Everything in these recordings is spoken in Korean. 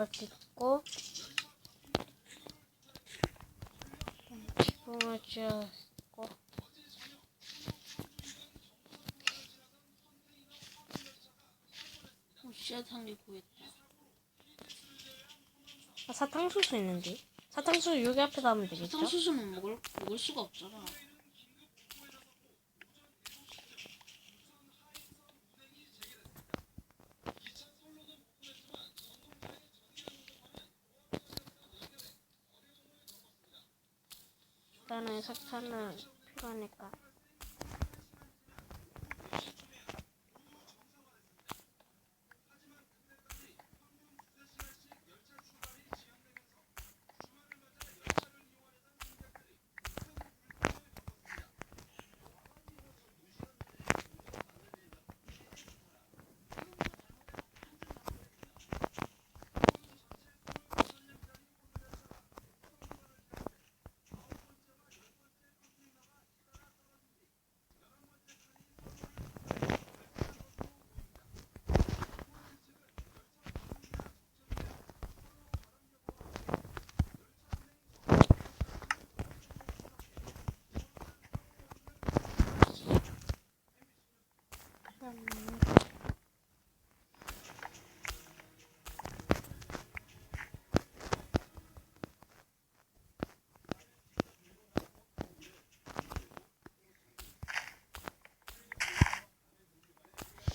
밝혔고 지붕을 지었고 어, 씨앗 한개 구했다. 아, 사탕수수 있는데 사탕수수 여기 앞에다 하면 되겠죠? 사탕수수는 먹을 먹을 수가 없잖아. 일단은 석탄은 필요하니까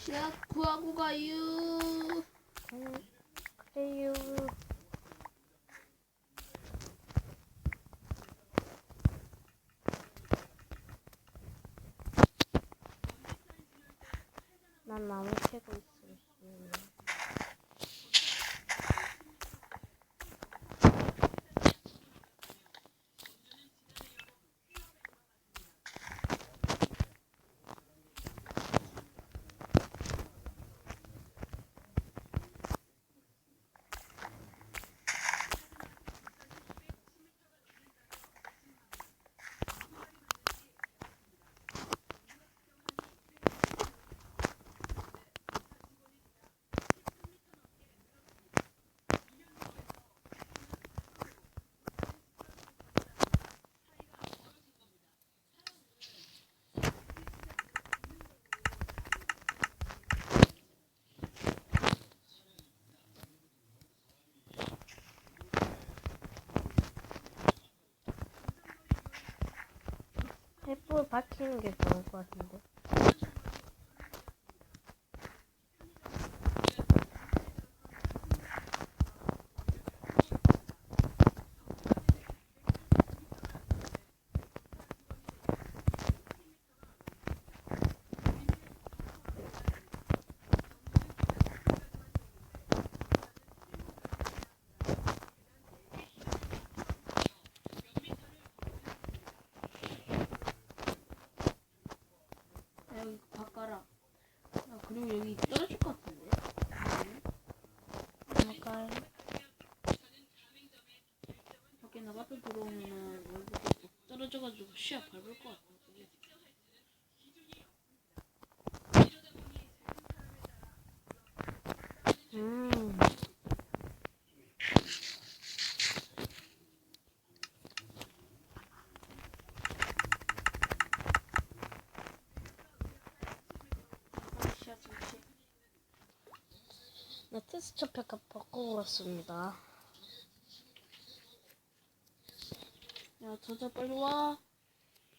씨앗 구하고 가요. 음, 그래요 난 나무 캐고 있어 밝히는 게 좋을 것 같은데 야, 여기 바꿔라. 야, 그리고 여기 떨어질 것 같은데? 그러니까 밖에 나가서 들어오면은 여기서 또 떨어져가지고 씨앗 밟을 것 같아. 음 아. 네, 테스트 팩 바꾸고 왔습니다 야, 저자 빨리 와.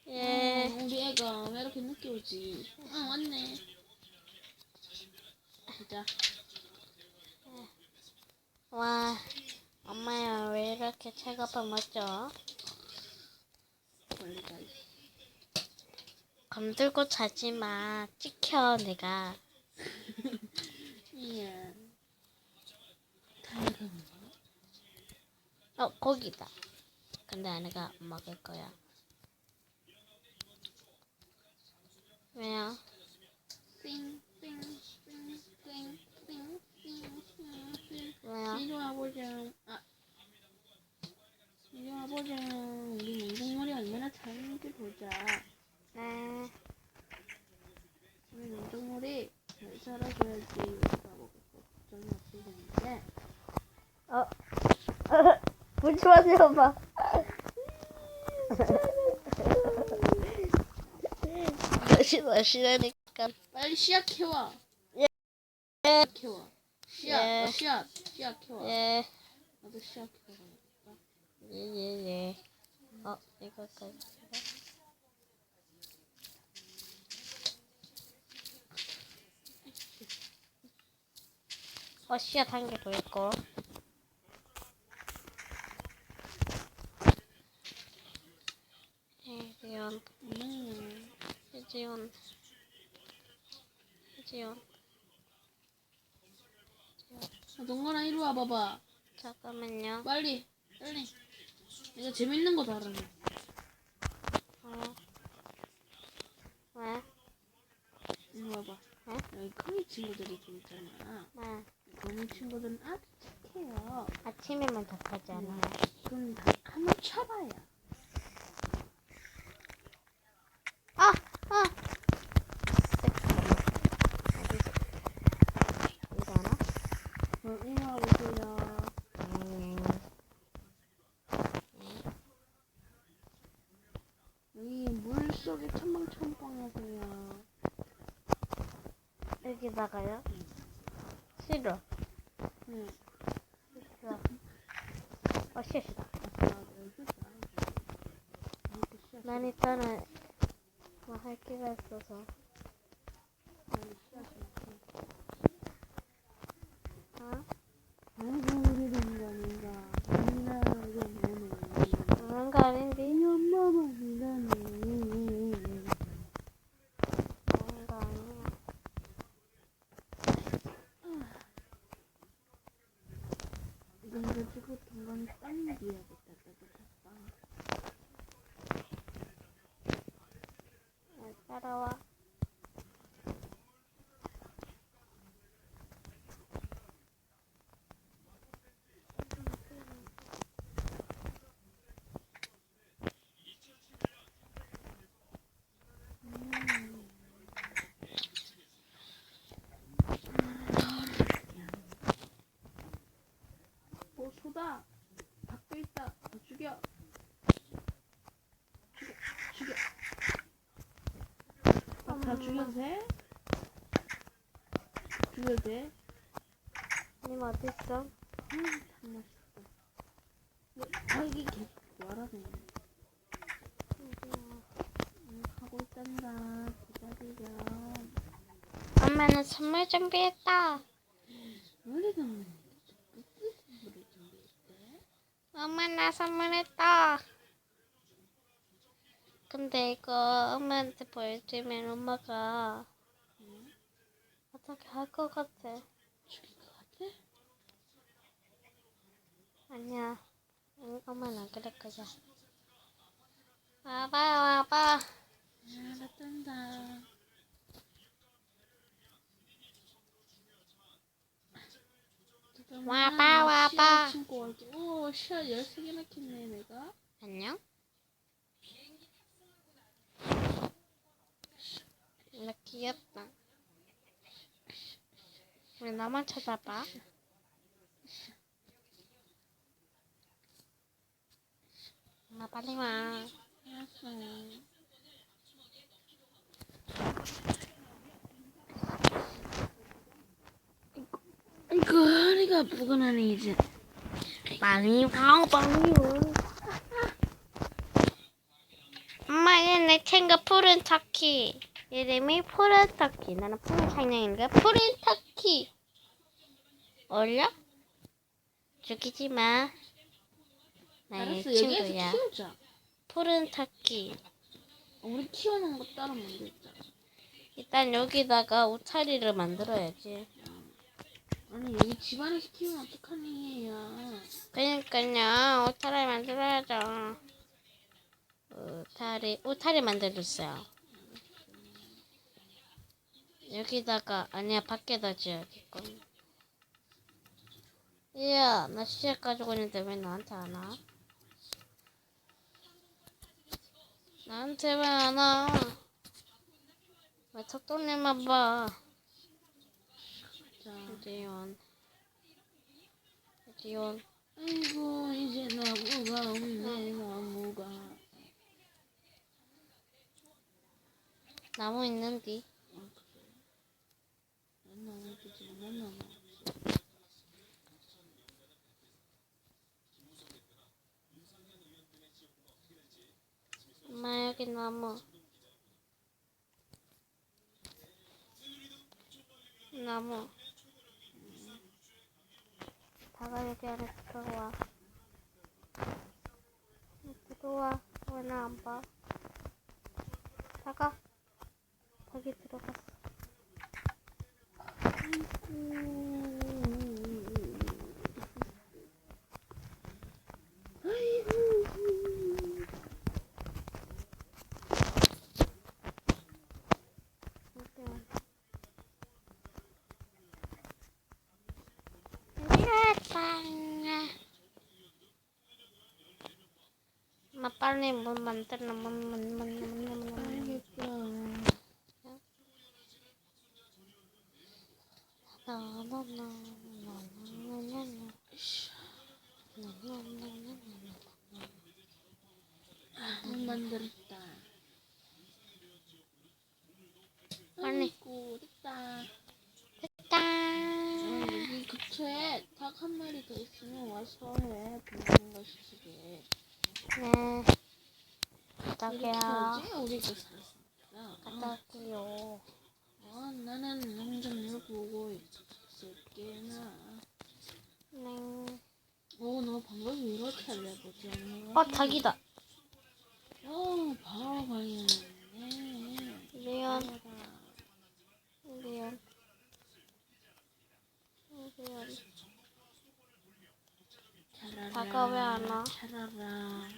예 음, 우리 애가 왜 이렇게 늦게 오지? 응, 왔네. 보자. 와, 엄마야 왜 이렇게 체급을 맞죠? 빨리. 검들고 자지 마. 찍혀 내가. 어 고기다. 근데 아내가 안 먹을 거야. 왜요? 왜요? 이리 와보자. 아. 이리 와보자. 우리 냉동물이 얼마나 잘있는지 보자. 네. 우리 냉동물이 잘 살아줘야지 우리가 먹을 거 걱정이 없을 텐데. 어 어. 물지 마세요, 봐. 다시 마시라니까. 빨리 씨앗 캐와. 예. 캐와. 씨앗, 예. 어, 씨앗, 씨앗 캐와. 예. 나도 씨앗 캐와야겠다. 예, 예, 예. 어, 이거까지. 어, 씨앗 한개더 있고. 혜지연, 음. 혜지연, 혜지연. 아, 동건아 이리 와 봐봐. 잠깐만요. 빨리, 빨리. 이거 재밌는 거 다루네. 어. 왜? 이리 와봐. 응? 여기 거미 친구들이 좀 있잖아. 네. 거미 친구들은 아주 착해요. 아침에만 접하지 않아요. 그럼 다 한번 쳐봐요. 아! 아! 어디지? 이거 하나? 어, 이리 와보세요. 음, 여기 물 속에 첨벙첨벙하세요. 여기다가요? 싫어. 응. 싫어. 어, 싫다. 아싸, 여기 있다. 이렇게 씨앗 난 일단은 뭐 할 게가 있어서. 여기 씨앗이 있어. 어? 아이고, 우리도 인간인가. 인간하게 노네. 그런 거 아닌데? 이 엄마만 인간이. 그런 거 아니야. 이건 가지고 동건 빵 먹여야겠다. 따뜻한 빵. 야, 따라와. 어. 밖에 있다. 어, 죽여. 죽여. 죽여. 아, 다 죽여도 돼? 죽여도 돼? 님 어딨어? 음, 참 맛있다. 네, 아, 이게 계속 말하네. 음, 하고 있단다. 기다리렴. 엄마는 선물 준비했다. 우리가 무슨 선물을 준비했대? 엄마 나 선물했다. 근데 이거 엄마한테 보여주면 엄마가 어떻게 할 것 같아? 죽일 것 같아? 아니야. 응, 엄마는 안 그럴 거야. 와봐, 와봐. 알았단다. 와봐, 와봐. 씨앗 13개나 캤네, 내가. 안녕? 나 귀엽다. 왜 나만 쳐다봐? 아, 빨리 와. 알았어. 이거 허리가 아프구나, 이제. 많이 와, 많이 와. 엄마, 얘내 챙겨 푸른 터키. 이름이 푸른 터키. 나는 푸른 상냥인가? 푸른 터키. 어울려? 죽이지 마. 나의 알았어, 여기에서 친구야. 키우자. 푸른 터키. 어, 우리 키워놓은 거 따로 만들자. 일단 여기다가 옷차리를 만들어야지. 아니, 여기 집안에서 키우면 어떡하니, 얘야. 그러니까요. 옷차리 만들어야죠. 옷차리, 옷차리 만들었어요. 여기다가 아니야 밖에다 지어야겠군. 이야, 나 시작 가지고 있는데 왜 나한테 안 와? 나한테 왜 안 와? 왜 턱돌림만 봐? 자, 이지연. 지온. 아이고 이제 나무가 없네 나무가. 나무 있는디. 아 그래. 난 나무 주지 난 나무. 엄마 여기 나무. 나무. 다가 여기 안에 들어와. 들어와. 왜 나 안 봐? 다가. 거기 들어갔어. 아이고. 엄마 빨리 문 만들어 문문문문문문 알겠다. 못 만들었다. 빨리. 아이고 됐다. 됐다. 어, 여기 근처에 닭한 마리 더 있으면 와서 해. 보는 것이지. 네. 우리가 살았으니까. 갔다 올게요. 어, 나는 농장을 보고 있을게 나. 네. 오, 너 방금 이렇게 알려보지 않나? 어, 닭이다. 어, 바로 발견했네. 미안. 봐라. 미안. 미안. 차라라. 차라라. 차라라.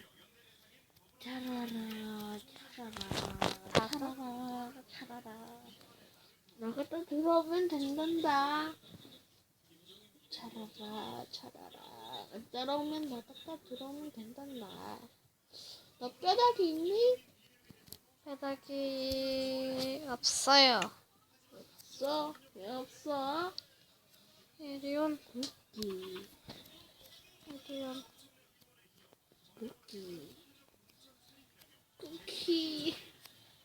차라라. 차라라. 차라라. 너가 또 들어오면 된단다. 차라라. 차라라. 따라오면 너가 또 들어오면 된단다. 너 뼈다귀 있니? 바닥이 없어요. 없어. 왜 없어? 이리온. 기 이리온. 쿠키. 쿠키.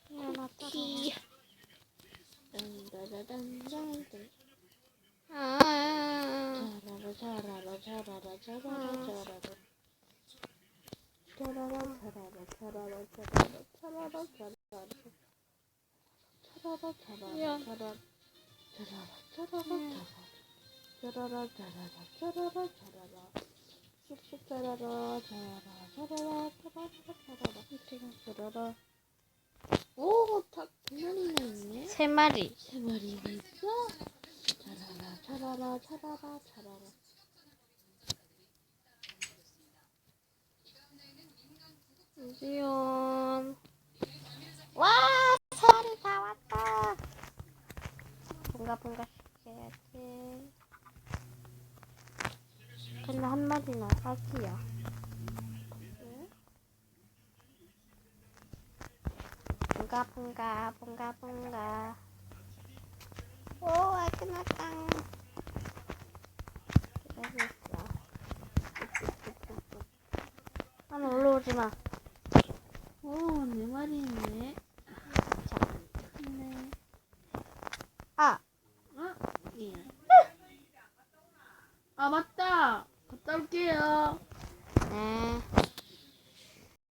쿠키. 딴따라단단단. 아. 자라라 자라라 자라라 자라라 자라라. 자라라 자라라 자라라 자라라 자라라 자라라. 자라라 자라라. 자라라. 자라라 자라라 자라라. 자라라 자라라 자라라 자라라. 쑥쑥 자라라 자라라 자라라 자라라 자라라. 자라라. 오, 닭 두 마리나 있네. 세 마리. 세 마리가 있어? 자라라 자라라 자라라 자라라 이리온. 와, 세 마리 다 왔다. bunga 시켜야지. 근데 한 마리는 아기야. bunga bunga bunga bunga. 오, 있어. 난 올라오지 마. 오, 네 마리 있네 자, 네. 아, 아, 미안 아 맞다 갔다 올게요. 네.